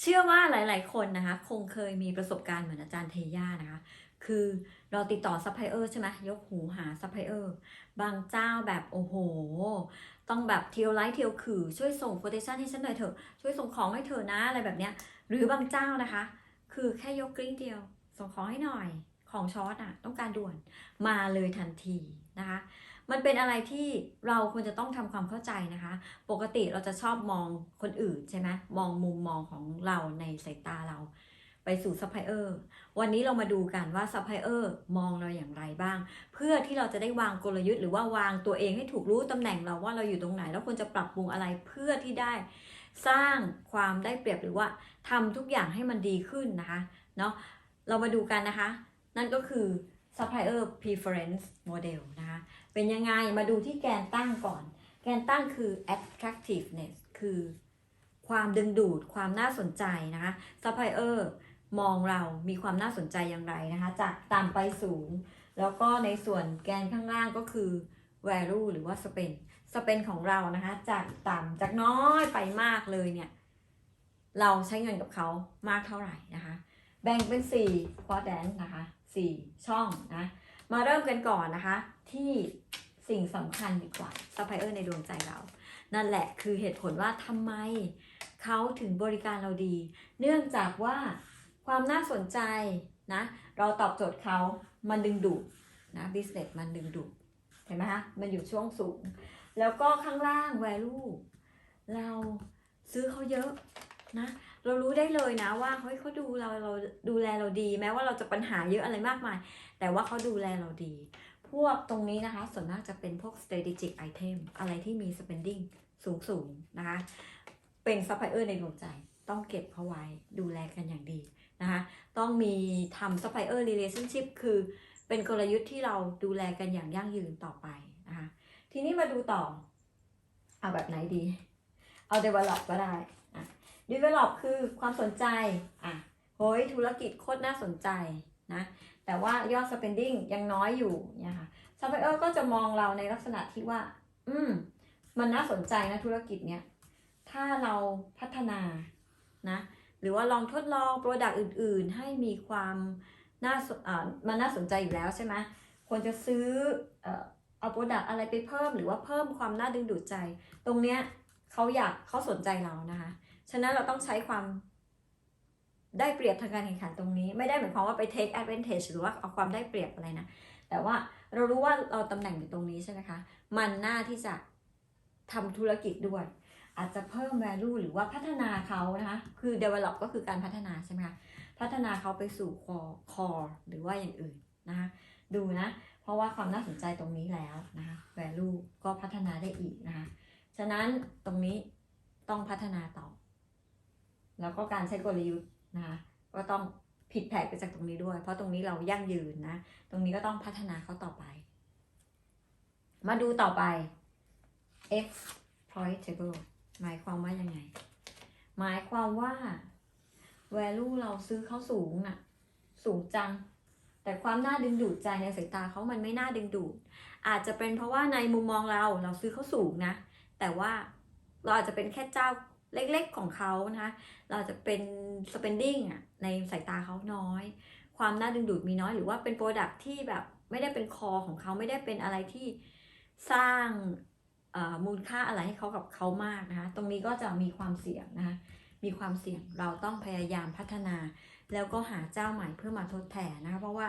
เชื่อว่าหลาย ๆ คนนะคะ คงเคยมีประสบการณ์เหมือนอาจารย์เทย่านะคะ คือเราติดต่อซัพพลายเออร์ใช่ไหมยกหูหาซัพพลายเออร์บางเจ้าแบบโอ้โห ต้องแบบเทียวไลท์เทียวขื่อช่วยส่งโ u เ t ชันให้ฉันหน่อยเถอะ ช่วยส่งของให้เธอนะอะไรแบบเนี้ย หรือบางเจ้านะคะ คือแค่ยกกริ้งเดียว ส่งของให้หน่อยของช็อตอะ ต้องการด่วนมาเลยทันทีนะคะ มันเป็นอะไรที่เราควรจะต้องทำความเข้าใจนะคะ ปกติเราจะชอบมองคนอื่นใช่ไหมมองมุมมองของเราในสายตาเราไปสู่ซัพพลายเออร์ วันนี้เรามาดูกันว่าซัพพลายเออร์มองเราอย่างไรบ้าง เพื่อที่เราจะได้วางกลยุทธ์หรือว่าวางตัวเองให้ถูกรู้ตำแหน่งเราว่าเราอยู่ตรงไหน แล้วควรจะปรับปรุงอะไรเพื่อที่ได้สร้างความได้เปรียบหรือว่าทำทุกอย่างให้มันดีขึ้นนะคะเนาะเรามาดูกันนะคะ นั่นก็คือ supplier preference model นะคะ เป็นยังไงมาดูที่แกนตั้งก่อน แกนตั้งคือ attractiveness คือความดึงดูดความน่าสนใจนะคะ supplier มองเรามีความน่าสนใจอย่างไรนะคะ จากต่ำไปสูง แล้วก็ในส่วนแกนข้างล่างก็คือ value หรือว่า spend spend ของเรานะคะ จากต่ำจากน้อยไปมากเลยเนี่ย เราใช้เงินกับเขามากเท่าไหร่นะคะ แบ่งเป็น4 quadrant นะคะ 4 ช่องนะ มาเริ่มกันก่อนนะคะ ที่สิ่งสำคัญดีกว่าซัพพลายเออร์ในดวงใจเรา นั่นแหละคือเหตุผลว่าทำไมเขาถึงบริการเราดี เนื่องจากว่าความน่าสนใจนะ เราตอบโจทย์เขามันดึงดูดนะ business มันดึงดูดเห็นไหมคะมันอยู่ช่วงสูง แล้วก็ข้างล่าง value เราซื้อเขาเยอะนะ เรารู้ได้เลยนะว่าเฮ้ยเขาดูเราเราดูแลเราดี แม้ว่าเราจะปัญหาเยอะอะไรมากมาย แต่ว่าเขาดูแลเราดี พวกตรงนี้นะคะ ส่วนมากจะเป็นพวก strategic item อะไรที่มี spending สูงสูงๆนะคะ เป็น supplier ในดวงใจ ต้องเก็บเขาไว้ดูแลกันอย่างดีนะคะ ต้องมีทำ supplier relationship คือเป็นกลยุทธ์ที่เราดูแลกันอย่างยั่งยืนต่อไปนะคะทีนี้มาดูต่อ เอาแบบไหนดี เอา develop ก็ได้ develop คือความสนใจอะเฮ้ยธุรกิจโคตรน่าสนใจนะแต่ว่ายอด spending ยังน้อยอยู่เนี่ยค่ะ supplier ก็จะมองเราในลักษณะที่ว่า อืม มันน่าสนใจนะธุรกิจเนี้ย ถ้าเราพัฒนานะ หรือว่าลองทดลองโปรดักต์อื่น ๆ ให้มีความน่าสนอ่ามันน่าสนใจอยู่แล้วใช่ไหมควรจะซื้อเออเอาโปรดักต์อะไรไปเพิ่ม หรือว่าเพิ่มความน่าดึงดูดใจ ตรงเนี้ยเขาอยากเขาสนใจเรานะคะ ฉะนั้นเราต้องใช้ความได้เปรียบทางการแข่งขันตรงนี้ ไม่ได้หมายความว่าไป take advantage หรือว่าเอาความได้เปรียบอะไรนะ แต่ว่าเรารู้ว่าเราตำแหน่งอยู่ตรงนี้ใช่ไหมคะ มันน่าที่จะทำธุรกิจด้วย อาจจะเพิ่ม value หรือว่าพัฒนาเขานะคะ คือ develop ก็คือการพัฒนาใช่ไหมคะ พัฒนาเขาไปสู่ core core หรือว่าอย่างอื่นนะคะดูนะ เพราะว่าความน่าสนใจตรงนี้แล้วนะคะ value ก็พัฒนาได้อีกนะคะ ฉะนั้นตรงนี้ต้องพัฒนาต่อ แล้วก็การใช้กลยุทธ์นะคะก็ต้องผิดแผกไปจากตรงนี้ด้วย เพราะตรงนี้เรายั่งยืนนะ ตรงนี้ก็ต้องพัฒนาเขาต่อไป มาดูต่อไป exploitable หมายความว่ายังไง หมายความว่า value เราซื้อเขาสูงน่ะสูงจัง แต่ความน่าดึงดูดใจในสายตาเขามันไม่น่าดึงดูด อาจจะเป็นเพราะว่าในมุมมองเราเราซื้อเขาสูงนะ แต่ว่าเราอาจจะเป็นแค่เจ้า เล็กๆของเขานะคะเราจะเป็น spending อะในสายตาเขาน้อย ความน่าดึงดูดมีน้อยหรือว่าเป็น product ที่แบบไม่ได้เป็นคอของเขาไม่ได้เป็นอะไรที่สร้างมูลค่าอะไรให้เขากับเขามากนะคะ ตรงนี้ก็จะมีความเสี่ยงนะคะ มีความเสี่ยงเราต้องพยายามพัฒนา แล้วก็หาเจ้าใหม่เพื่อมาทดแทนนะคะ เพราะว่า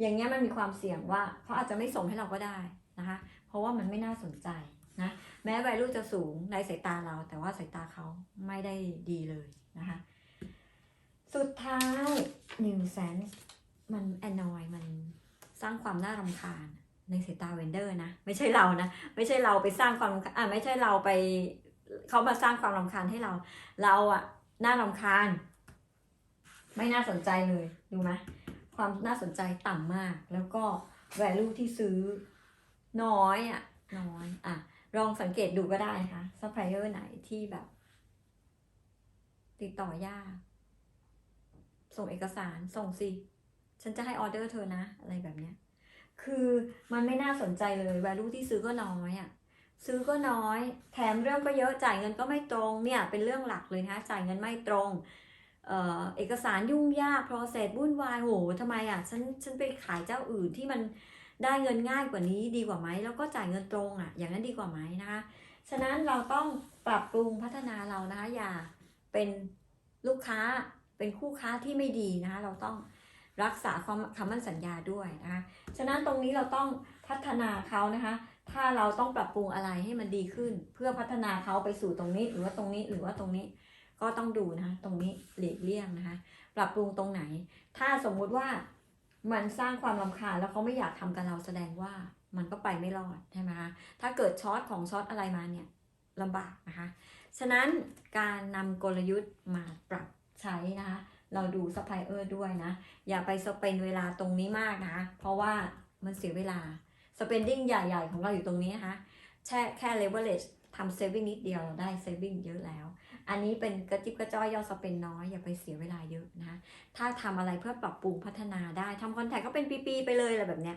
อย่างเงี้ยมันมีความเสี่ยงว่าเขาอาจจะไม่ส่งให้เราก็ได้นะคะ เพราะว่ามันไม่น่าสนใจนะ แม้ value จะสูงในสายตาเรา แต่ว่าสายตาเขาไม่ได้ดีเลยนะคะ สุดท้าย new sense มัน annoy มันสร้างความน่ารำคาญในสายตาเวนเดอร์นะ ไม่ใช่เรานะ ไม่ใช่เราไปสร้างความรำคาญอะไม่ใช่เราไปเขามาสร้างความรำคาญให้เรา เราอะน่ารำคาญ ไม่น่าสนใจเลยดูไหมความน่าสนใจต่ำมาก แล้วก็ value ที่ซื้อน้อยอะน้อยอะ ลองสังเกตดูก็ได้นะคะซัพพลายเออร์ไหนที่แบบ ติดต่อยาก ส่งเอกสารส่งสิ ฉันจะให้ออเดอร์เธอนะ อะไรแบบเนี้ย คือมันไม่น่าสนใจเลย value ที่ซื้อก็น้อยอะ่ะซื้อก็น้อย แถมเรื่องก็เยอะจ่ายเงินก็ไม่ตรงเนี่ย เป็นเรื่องหลักเลยนะคะจ่ายเงินไม่ตรงเอ่อเอกสารยุ่งยาก process วุ่นวายโหทำไมอะฉันฉันไปขายเจ้าอื่นที่มัน ได้เงินง่ายกว่านี้ดีกว่าไหมแล้วก็จ่ายเงินตรงอะ อย่างนั้นดีกว่าไหมนะคะฉะนั้นเราต้องปรับปรุงพัฒนาเรานะคะอย่าเป็นลูกค้าเป็นคู่ค้าที่ไม่ดีนะคะเราต้องรักษาความคำมั่นสัญญาด้วยนะคะฉะนั้นตรงนี้เราต้องพัฒนาเขานะคะ ถ้าเราต้องปรับปรุงอะไรให้มันดีขึ้น เพื่อพัฒนาเขาไปสู่ตรงนี้ หรือว่าตรงนี้หรือว่าตรงนี้ก็ต้องดูนะคะตรงนี้หลีกเลี่ยงนะคะ ปรับปรุงตรงไหน ถ้าสมมุติว่า มันสร้างความรำคาญแล้วเขาไม่อยากทำกับเราแสดงว่ามันก็ไปไม่รอดใช่ไหมคะถ้าเกิดช็อตของช็อตอะไรมาเนี่ยลำบากนะคะ ฉะนั้นการนำกลยุทธ์มาปรับใช้นะคะ เราดูซัพพลายเออร์ด้วยนะ อย่าไปสเปนเวลาตรงนี้มากนะคะ เพราะว่ามันเสียเวลา spending ใหญ่ ๆ ของเราอยู่ตรงนี้นะคะ แค่แค่ leverage ทำ saving นิดเดียวเราได้ saving เยอะแล้ว อันนี้เป็นกระจิบกระจ้อยยอดสเปนน้อยอย่าไปเสียเวลาเยอะนะ ถ้าทำอะไรเพื่อปรับปรุงพัฒนาได้ทำคอนแทคก็เป็นปีๆไปเลยอะไรแบบเนี้ย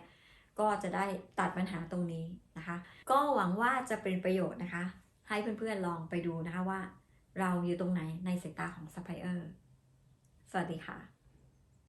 ก็จะได้ตัดปัญหาตรงนี้นะคะ ก็หวังว่าจะเป็นประโยชน์นะคะ ให้เพื่อนๆลองไปดูนะคะว่า เราอยู่ตรงไหนในสายตาของซัพพลายเออร์ สวัสดีค่ะ